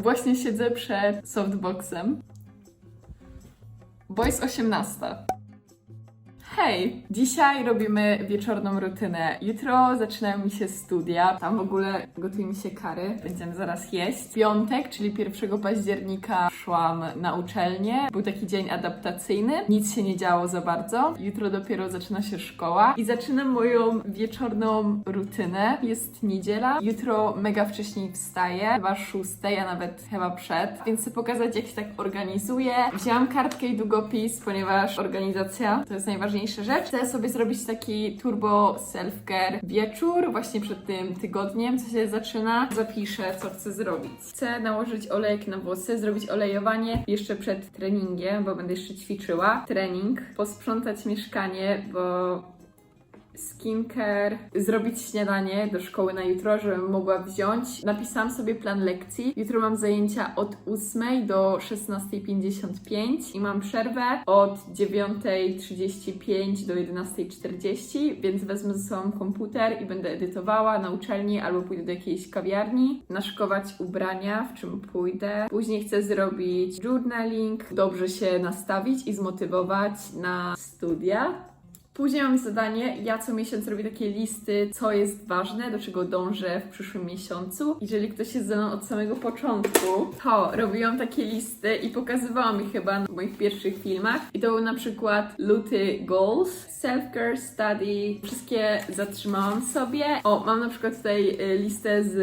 Właśnie siedzę przed softboxem, bo jest 18. Hej! Dzisiaj robimy wieczorną rutynę. Jutro zaczynają mi się studia. Tam w ogóle gotuje mi się kary. Będziemy zaraz jeść. W piątek, czyli 1 października, szłam na uczelnię. Był taki dzień adaptacyjny. Nic się nie działo za bardzo. Jutro dopiero zaczyna się szkoła i zaczynam moją wieczorną rutynę. Jest niedziela. Jutro mega wcześniej wstaję, chyba 6, a nawet chyba przed, więc chcę pokazać, jak się tak organizuję. Wzięłam kartkę i długopis, ponieważ organizacja to jest najważniejsza rzecz. Chcę sobie zrobić taki turbo self-care wieczór, właśnie przed tym tygodniem, co się zaczyna. Zapiszę, co chcę zrobić. Chcę nałożyć olejek na włosy, zrobić olejowanie jeszcze przed treningiem, bo będę jeszcze ćwiczyła. Trening, posprzątać mieszkanie, bo skincare, zrobić śniadanie do szkoły na jutro, żebym mogła wziąć. Napisałam sobie plan lekcji. Jutro mam zajęcia od 8 do 16.55 i mam przerwę od 9.35 do 11.40, więc wezmę ze sobą komputer i będę edytowała na uczelni albo pójdę do jakiejś kawiarni, naszkować ubrania, w czym pójdę. Później chcę zrobić journaling, dobrze się nastawić i zmotywować na studia. Później mam zadanie, ja co miesiąc robię takie listy, co jest ważne, do czego dążę w przyszłym miesiącu. Jeżeli ktoś jest ze mną od samego początku, to robiłam takie listy i pokazywałam je chyba w moich pierwszych filmach. I to był na przykład luty goals, self-care, study, wszystkie zatrzymałam sobie. O, mam na przykład tutaj y, listę z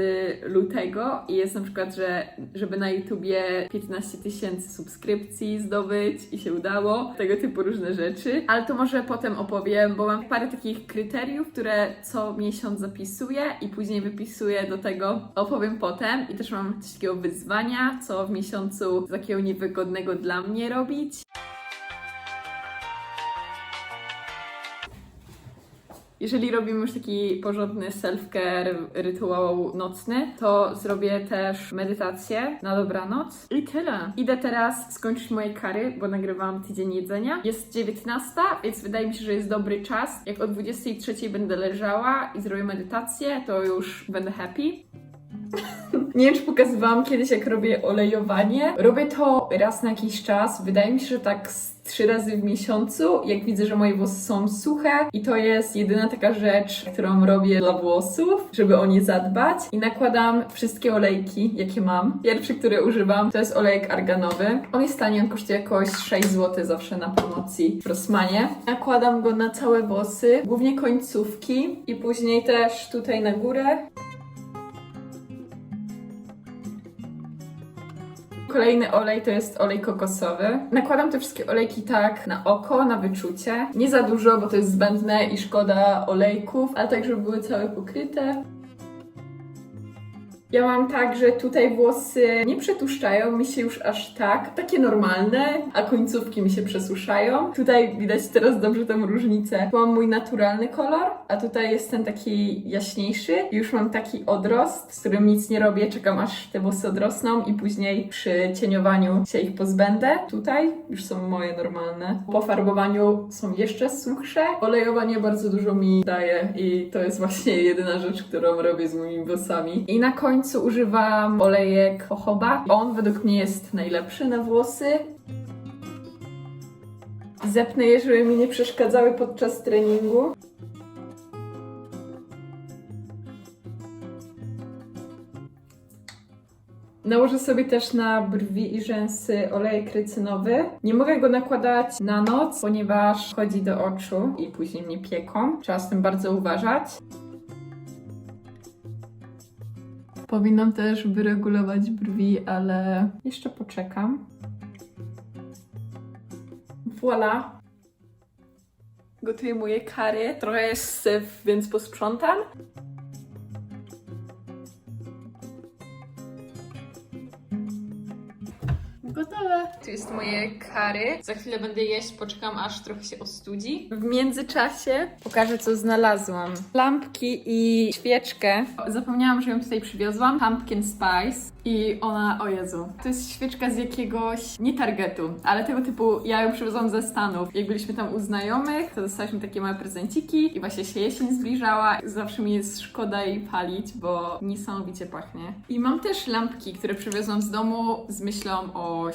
lutego i jest na przykład, że żeby na YouTubie 15 tysięcy subskrypcji zdobyć i się udało, tego typu różne rzeczy. Ale to może potem opowiem, bo mam parę takich kryteriów, które co miesiąc zapisuję i później wypisuję do tego, opowiem potem. I też mam coś takiego wyzwania, co w miesiącu takiego niewygodnego dla mnie robić. Jeżeli robimy już taki porządny self-care, rytuał nocny, to zrobię też medytację na dobranoc i tyle. Idę teraz skończyć moje kary, bo nagrywałam tydzień jedzenia. Jest 19, więc wydaje mi się, że jest dobry czas. Jak o 23 będę leżała i zrobię medytację, to już będę happy. Nie wiem, czy pokazywałam kiedyś, jak robię olejowanie. Robię to raz na jakiś czas. Wydaje mi się, że tak trzy razy w miesiącu, jak widzę, że moje włosy są suche. I to jest jedyna taka rzecz, którą robię dla włosów, żeby o nie zadbać. I nakładam wszystkie olejki, jakie mam. Pierwszy, który używam, to jest olejek arganowy. On jest tani, on kosztuje jakoś 6 zł zawsze na promocji w Rossmanie. Nakładam go na całe włosy, głównie końcówki i później też tutaj na górę. Kolejny olej to jest olej kokosowy. Nakładam te wszystkie olejki tak na oko, na wyczucie. Nie za dużo, bo to jest zbędne i szkoda olejków, ale tak, żeby były całe pokryte. Ja mam tak, że tutaj włosy nie przetłuszczają mi się już aż tak, takie normalne, a końcówki mi się przesuszają. Tutaj widać teraz dobrze tą różnicę. Tu mam mój naturalny kolor, a tutaj jest ten taki jaśniejszy. Już mam taki odrost, z którym nic nie robię, czekam aż te włosy odrosną i później przy cieniowaniu się ich pozbędę. Tutaj już są moje normalne. Po farbowaniu są jeszcze suchsze. Olejowanie bardzo dużo mi daje i to jest właśnie jedyna rzecz, którą robię z moimi włosami. I na końcu używam olejek jojoba. On według mnie jest najlepszy na włosy. Zepnę je, żeby mi nie przeszkadzały podczas treningu. Nałożę sobie też na brwi i rzęsy olejek rycynowy. Nie mogę go nakładać na noc, ponieważ chodzi do oczu i później mnie pieką. Trzeba z tym bardzo uważać. Powinnam też wyregulować brwi, ale jeszcze poczekam. Voila! Gotuję moje kary. Trochę jest syf, więc posprzątam. Tu jest moje kary. Za chwilę będę jeść, poczekam aż trochę się ostudzi. W międzyczasie pokażę co znalazłam. Lampki i świeczkę. Zapomniałam, że ją tutaj przywiozłam. Pumpkin Spice. I ona, o Jezu, to jest świeczka z jakiegoś, nie Targetu, ale tego typu, ja ją przywiozłam ze Stanów. Jak byliśmy tam u znajomych, to dostaliśmy takie małe prezenciki i właśnie się jesień zbliżała. Zawsze mi jest szkoda jej palić, bo niesamowicie pachnie. I mam też lampki, które przywiozłam z domu z myślą o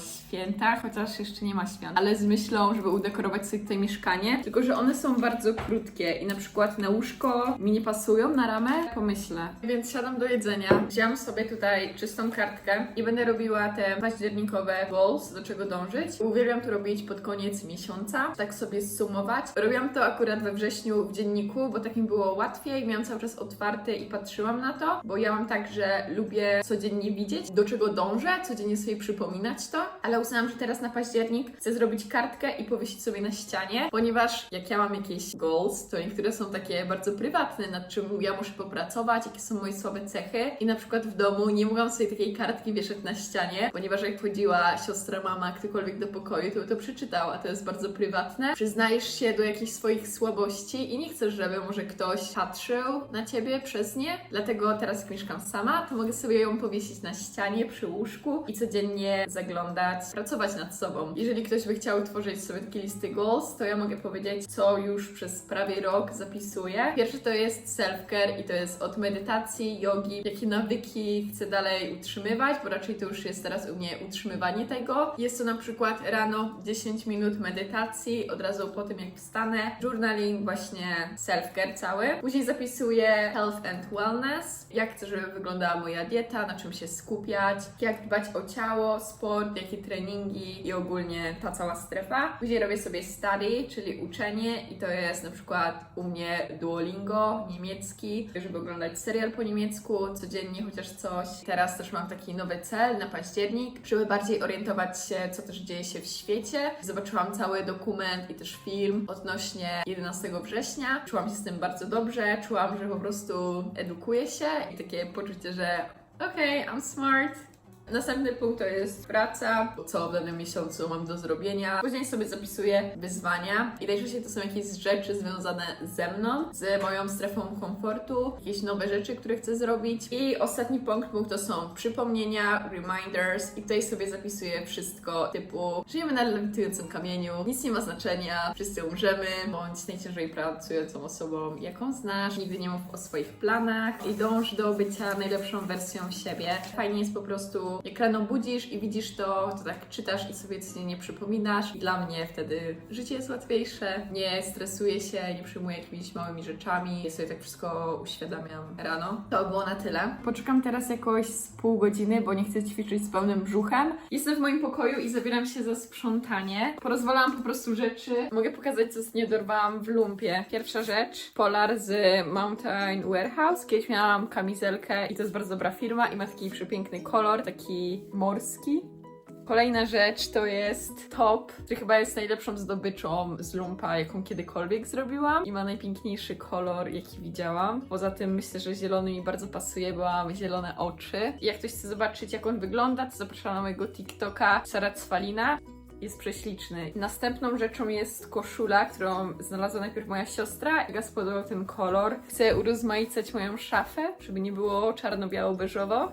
świętach, chociaż jeszcze nie ma świąt, ale z myślą, żeby udekorować sobie tutaj mieszkanie. Tylko, że one są bardzo krótkie i na przykład na łóżko mi nie pasują na ramę, pomyślę. Więc siadam do jedzenia. Wziąłam sobie tutaj czystą kartkę i będę robiła te październikowe goals, do czego dążyć. Uwielbiam to robić pod koniec miesiąca, tak sobie zsumować. Robiłam to akurat we wrześniu w dzienniku, bo tak mi było łatwiej. Miałam cały czas otwarty i patrzyłam na to, bo ja mam tak, że lubię codziennie widzieć, do czego dążę, codziennie sobie przypominać to, ale uznałam, że teraz na październik chcę zrobić kartkę i powiesić sobie na ścianie, ponieważ jak ja mam jakieś goals, to niektóre są takie bardzo prywatne, nad czym ja muszę popracować, jakie są moje słabe cechy. I na przykład w domu nie mogłam sobie takiej kartki wieszać na ścianie, ponieważ jak wchodziła siostra, mama, ktokolwiek do pokoju, to to przeczytała, to jest bardzo prywatne. Przyznajesz się do jakichś swoich słabości i nie chcesz, żeby może ktoś patrzył na ciebie przez nie, dlatego teraz jak mieszkam sama, to mogę sobie ją powiesić na ścianie przy łóżku i codziennie zaglądać, pracować nad sobą. Jeżeli ktoś by chciał tworzyć sobie takie listy goals, to ja mogę powiedzieć, co już przez prawie rok zapisuję. Pierwszy to jest self-care i to jest od medytacji, jogi, jakie nawyki chcę dalej utrzymywać, bo raczej to już jest teraz u mnie utrzymywanie tego. Jest to na przykład rano 10 minut medytacji, od razu po tym jak wstanę, journaling, właśnie self-care cały. Później zapisuję health and wellness, jak chcę, żeby wyglądała moja dieta, na czym się skupiać, jak dbać o ciało, sport, jakie treningi i ogólnie ta cała strefa. Później robię sobie study, czyli uczenie i to jest na przykład u mnie Duolingo, niemiecki, żeby oglądać serial po niemiecku, codziennie chociaż coś. Teraz też mam taki nowy cel na październik, żeby bardziej orientować się, co też dzieje się w świecie. Zobaczyłam cały dokument i też film odnośnie 11 września. Czułam się z tym bardzo dobrze, czułam, że po prostu edukuję się i takie poczucie, że okej, I'm smart, Następny punkt to jest praca, co w danym miesiącu mam do zrobienia. Później sobie zapisuję wyzwania i najczęściej to są jakieś rzeczy związane ze mną, z moją strefą komfortu, jakieś nowe rzeczy, które chcę zrobić. I ostatni punkt, punkt to są przypomnienia, reminders i tutaj sobie zapisuję wszystko typu żyjemy na lewitującym kamieniu, nic nie ma znaczenia, wszyscy umrzemy, bądź najciężej pracującą osobą, jaką znasz, nigdy nie mów o swoich planach i dąż do bycia najlepszą wersją siebie. Fajnie jest po prostu jak rano budzisz i widzisz to, to tak czytasz i sobie codziennie przypominasz. I dla mnie wtedy życie jest łatwiejsze, nie stresuję się, nie przejmuję jakimiś małymi rzeczami, sobie tak wszystko uświadamiam rano. To było na tyle. Poczekam teraz jakoś z pół godziny, bo nie chcę ćwiczyć z pełnym brzuchem. Jestem w moim pokoju i zabieram się za sprzątanie. Porozwalałam po prostu rzeczy. Mogę pokazać, co nie dorwałam w lumpie. Pierwsza rzecz, Polar z Mountain Warehouse. Kiedyś miałam kamizelkę i to jest bardzo dobra firma i ma taki przepiękny kolor, taki morski. Kolejna rzecz to jest top, który chyba jest najlepszą zdobyczą z lumpa, jaką kiedykolwiek zrobiłam i ma najpiękniejszy kolor, jaki widziałam. Poza tym myślę, że zielony mi bardzo pasuje, bo mam zielone oczy. Jak ktoś chce zobaczyć, jak on wygląda, to zapraszam na mojego TikToka Sara Cwalina. Jest prześliczny. Następną rzeczą jest koszula, którą znalazła najpierw moja siostra mi spodobał ten kolor. Chcę urozmaicać moją szafę, żeby nie było czarno-biało-beżowo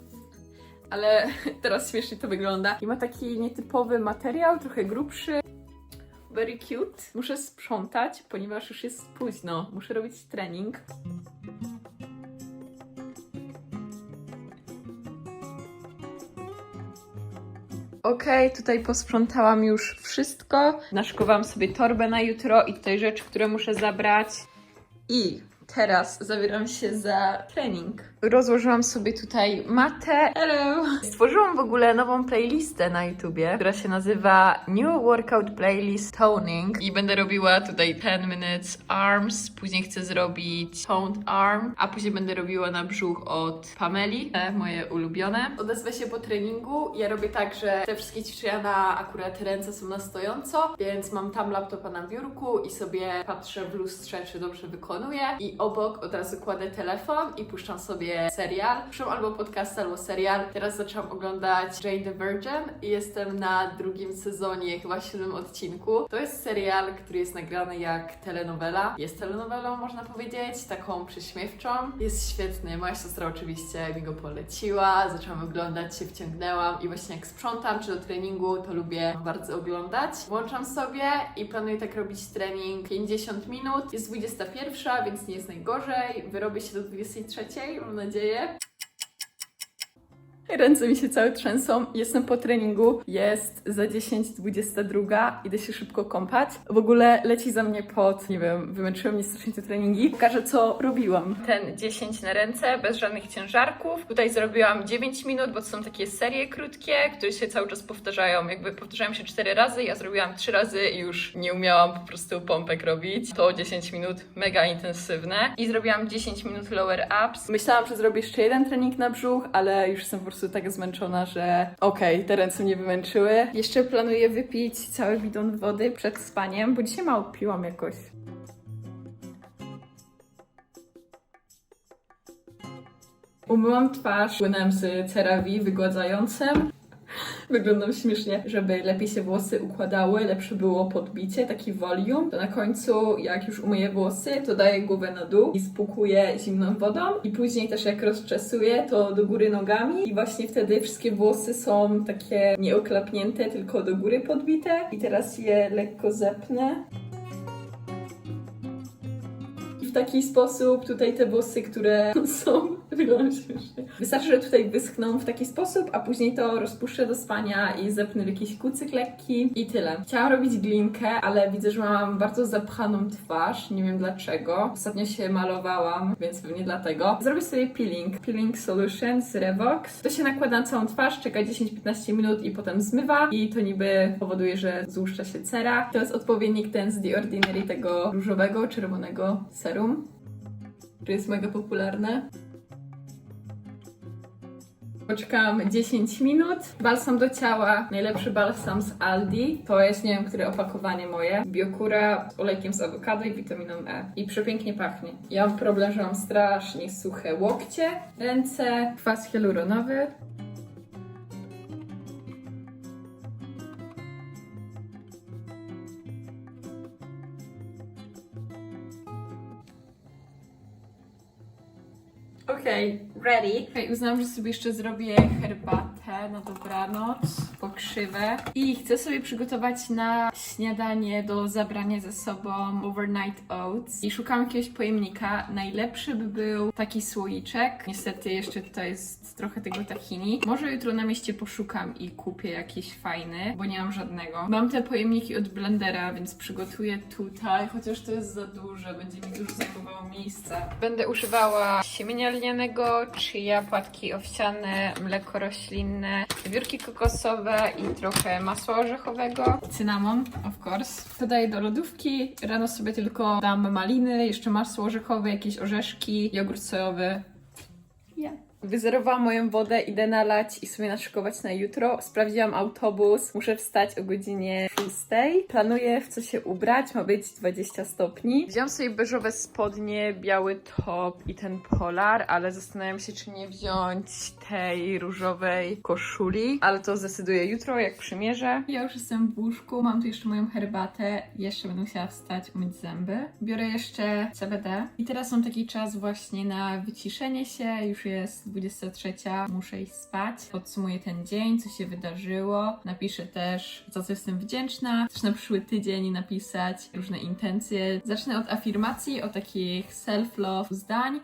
ale teraz śmiesznie to wygląda. I ma taki nietypowy materiał, trochę grubszy. Very cute. Muszę sprzątać, ponieważ już jest późno. Muszę robić trening. Okej, tutaj posprzątałam już wszystko. Naszykowałam sobie torbę na jutro i tutaj rzeczy, które muszę zabrać. I teraz zabieram się za trening. Rozłożyłam sobie tutaj matę. Hello! Stworzyłam w ogóle nową playlistę na YouTubie, która się nazywa New Workout Playlist Toning. I będę robiła tutaj 10 minutes arms, później chcę zrobić toned arm, a później będę robiła na brzuch od Pameli, te moje ulubione. Odezwę się po treningu. Ja robię tak, że te wszystkie ćwiczenia na akurat ręce są na stojąco, więc mam tam laptopa na biurku i sobie patrzę w lustrze, czy dobrze wykonuję. I obok od razu kładę telefon i puszczam sobie serial. Zresztą albo podcast, albo serial. Teraz zaczęłam oglądać Jane the Virgin i jestem na drugim sezonie, chyba siódmym odcinku. To jest serial, który jest nagrany jak telenowela. Jest telenowelą, można powiedzieć, taką prześmiewczą. Jest świetny. Moja siostra oczywiście mi go poleciła. Zaczęłam oglądać, się wciągnęłam i właśnie jak sprzątam czy do treningu, to lubię bardzo oglądać. Włączam sobie i planuję tak robić trening 50 minut. Jest 21, więc nie jest najgorzej. Wyrobię się do 23, mam nadzieję. Ręce mi się całe trzęsą. Jestem po treningu. Jest za 10.22. Idę się szybko kąpać. W ogóle leci za mnie pot. Nie wiem, wymęczyły mnie strasznie te treningi. Pokażę, co robiłam. Ten 10 na ręce, bez żadnych ciężarków. Tutaj zrobiłam 9 minut, bo to są takie serie krótkie, które się cały czas powtarzają. Jakby powtarzają się 4 razy. Ja zrobiłam 3 razy i już nie umiałam po prostu pompek robić. To 10 minut mega intensywne. I zrobiłam 10 minut lower ups. Myślałam, że zrobię jeszcze jeden trening na brzuch, ale już jestem po prostu tak zmęczona, że okej, te ręce mnie wymęczyły. Jeszcze planuję wypić cały bidon wody przed spaniem, bo dzisiaj mało piłam jakoś. Umyłam twarz płynem z CeraVe wygładzającym. Wyglądam śmiesznie, żeby lepiej się włosy układały, lepsze było podbicie, taki volume. To na końcu, jak już umyję włosy, to daję głowę na dół i spłukuję zimną wodą. I później też jak rozczesuję, to do góry nogami. I właśnie wtedy wszystkie włosy są takie nieoklapnięte, tylko do góry podbite. I teraz je lekko zepnę. W taki sposób tutaj te włosy, które są, Wystarczy, że tutaj wyschną w taki sposób, a później to rozpuszczę do spania i zepnę w jakiś kucyk lekki i tyle. Chciałam robić glinkę, ale widzę, że mam bardzo zapchaną twarz, nie wiem dlaczego. Ostatnio się malowałam, więc pewnie dlatego. Zrobię sobie peeling. Peeling Solution z Revox. To się nakłada na całą twarz, czeka 10-15 minut i potem zmywa i to niby powoduje, że złuszcza się cera. To jest odpowiednik ten z The Ordinary tego różowego, czerwonego serum które jest mega popularne. Poczekałam 10 minut. Balsam do ciała, najlepszy balsam z Aldi. To jest, nie wiem, które opakowanie moje. Biokura z olejkiem z awokado i witaminą E. I przepięknie pachnie. Ja mam problem, że mam strasznie suche łokcie, ręce, kwas hialuronowy. Okej, ready. Okay, uznałam, że sobie jeszcze zrobię herbatę na dobranoc, pokrzywę. I chcę sobie przygotować na śniadanie do zabrania ze sobą overnight oats. I szukam jakiegoś pojemnika. Najlepszy by był taki słoiczek. Niestety jeszcze tutaj jest trochę tego tahini. Może jutro na mieście poszukam i kupię jakiś fajny, bo nie mam żadnego. Mam te pojemniki od blendera, więc przygotuję tutaj, chociaż to jest za duże, będzie mi dużo zajmowało miejsca. Będę używała siemienia lnianego, chia, płatki owsiane, mleko roślinne, wiórki kokosowe i trochę masła orzechowego. Cynamon, of course. Dodaję do lodówki. Rano sobie tylko dam maliny, jeszcze masło orzechowe, jakieś orzeszki, jogurt sojowy. Wyzerowałam moją wodę, idę nalać i sobie naszykować na jutro. Sprawdziłam autobus, muszę wstać o godzinie 6. Planuję w co się ubrać, ma być 20 stopni. Wziąłam sobie beżowe spodnie, biały top i ten polar, ale zastanawiam się, czy nie wziąć tej różowej koszuli, ale to zdecyduję jutro, jak przymierzę. Ja już jestem w łóżku, mam tu jeszcze moją herbatę, jeszcze będę musiała wstać, umyć zęby. Biorę jeszcze CBD i teraz mam taki czas właśnie na wyciszenie się, już jest 23, muszę iść spać. Podsumuję ten dzień, co się wydarzyło. Napiszę też, za co jestem wdzięczna. Też na przyszły tydzień napisać różne intencje. Zacznę od afirmacji, od takich self-love zdań.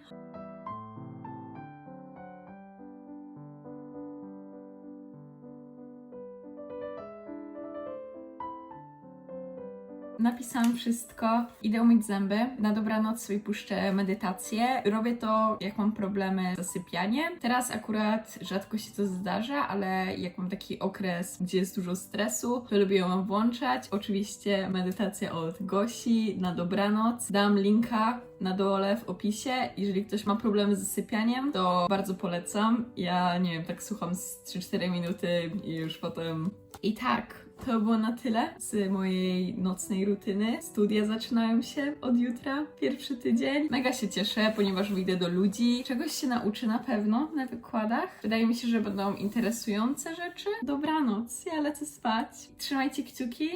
Napisałam wszystko, idę umyć zęby. Na dobranoc sobie puszczę medytację. Robię to, jak mam problemy z zasypianiem. Teraz akurat rzadko się to zdarza, ale jak mam taki okres, gdzie jest dużo stresu, to lubię ją włączać. Oczywiście medytacja od Gosi na dobranoc. Dam linka na dole w opisie. Jeżeli ktoś ma problemy z zasypianiem, to bardzo polecam. Ja nie wiem, tak słucham z 3-4 minuty i już potem. I tak, To było na tyle z mojej nocnej rutyny. Studia zaczynają się od jutra, pierwszy tydzień. Mega się cieszę, ponieważ wyjdę do ludzi. Czegoś się nauczę na pewno na wykładach. Wydaje mi się, że będą interesujące rzeczy. Dobranoc, ja lecę spać. Trzymajcie kciuki.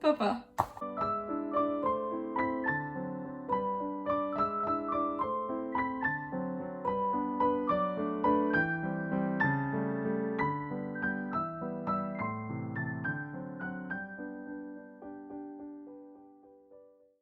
Pa, pa.